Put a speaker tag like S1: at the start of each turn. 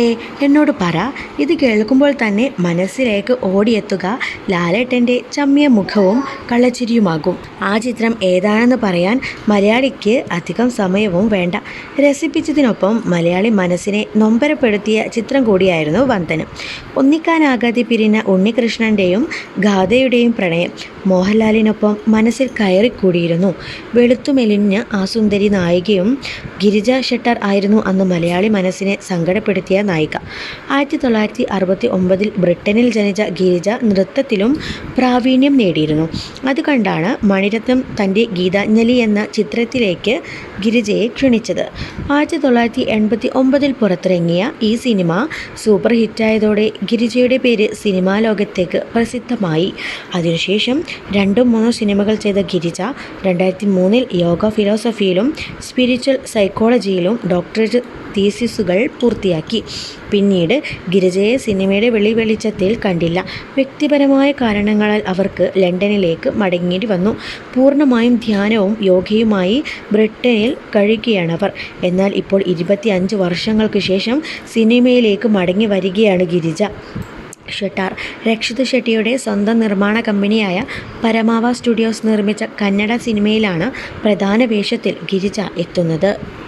S1: Hey. എന്നോട് പറ. ഇത് കേൾക്കുമ്പോൾ തന്നെ മനസ്സിലേക്ക് ഓടിയെത്തുക. ലാലേട്ടന്റെ ചമ്മിയ മുഖവും കള്ളച്ചിരിയുമാകും. ആ ചിത്രം ഏതാണെന്ന് പറയാൻ മലയാളിക്ക് അധികം സമയവും വേണ്ട. രസിപ്പിച്ചതിനൊപ്പം മലയാളി മനസ്സിനെ നൊമ്പരപ്പെടുത്തിയ ചിത്രം കൂടിയായിരുന്നു വന്ദനം. ഒന്നിക്കാനാകാതെ പിരിഞ്ഞ ഉണ്ണികൃഷ്ണന്റെയും ഗാഥയുടെയും പ്രണയം മോഹൻലാലിനൊപ്പം മനസ്സിൽ കയറിക്കൂടിയിരുന്നു. വെളുത്തുമെലിഞ്ഞ് ആ സുന്ദരി നായികയും ഗിരിജ ഷെട്ടർ ആയിരുന്നു അന്ന് മലയാളി മനസ്സിനെ സങ്കടപ്പെടുത്തിയ നായിക. ആയിരത്തി തൊള്ളായിരത്തി അറുപത്തി ഒമ്പതിൽ ബ്രിട്ടനിൽ ജനിച്ച ഗിരിജ നൃത്തത്തിലും പ്രാവീണ്യം നേടിയിരുന്നു. അത് കണ്ടാണ് മണിരത്നം തന്റെ ഗീതാഞ്ജലി എന്ന ചിത്രത്തിലേക്ക് ഗിരിജയെ ക്ഷണിച്ചത്. ആയിരത്തി തൊള്ളായിരത്തി എൺപത്തി ഒമ്പതിൽ പുറത്തിറങ്ങിയ ഈ സിനിമ സൂപ്പർ ഹിറ്റായതോടെ ഗിരിജയുടെ പേര് സിനിമാ ലോകത്തേക്ക് പ്രസിദ്ധമായി. അതിനുശേഷം രണ്ടും മൂന്നോ സിനിമകൾ ചെയ്ത ഗിരിജ രണ്ടായിരത്തി മൂന്നിൽ യോഗ ഫിലോസഫിയിലും സ്പിരിച്വൽ സൈക്കോളജിയിലും ഡോക്ടറേറ്റ് തീസിസുകൾ പൂർത്തിയാക്കി. പിന്നീട് ഗിരിജയെ സിനിമയുടെ വെളി വെളിച്ചത്തിൽ കണ്ടില്ല. വ്യക്തിപരമായ കാരണങ്ങളാൽ അവർക്ക് ലണ്ടനിലേക്ക് മടങ്ങേണ്ടി വന്നു. പൂർണമായും ധ്യാനവും യോഗയുമായി ബ്രിട്ടനിൽ കഴിയുകയാണവർ. എന്നാൽ ഇപ്പോൾ ഇരുപത്തിയഞ്ച് വർഷങ്ങൾക്ക് ശേഷം സിനിമയിലേക്ക് മടങ്ങി വരികയാണ് ഗിരിജ. ഷെട്ടാർ രക്ഷിത് ഷെട്ടിയുടെ സ്വന്തം നിർമ്മാണ കമ്പനിയായ പരമാവ സ്റ്റുഡിയോസ് നിർമ്മിച്ച കന്നഡ സിനിമയിലാണ് പ്രധാന വേഷത്തിൽ ഗിരിജ എത്തുന്നത്.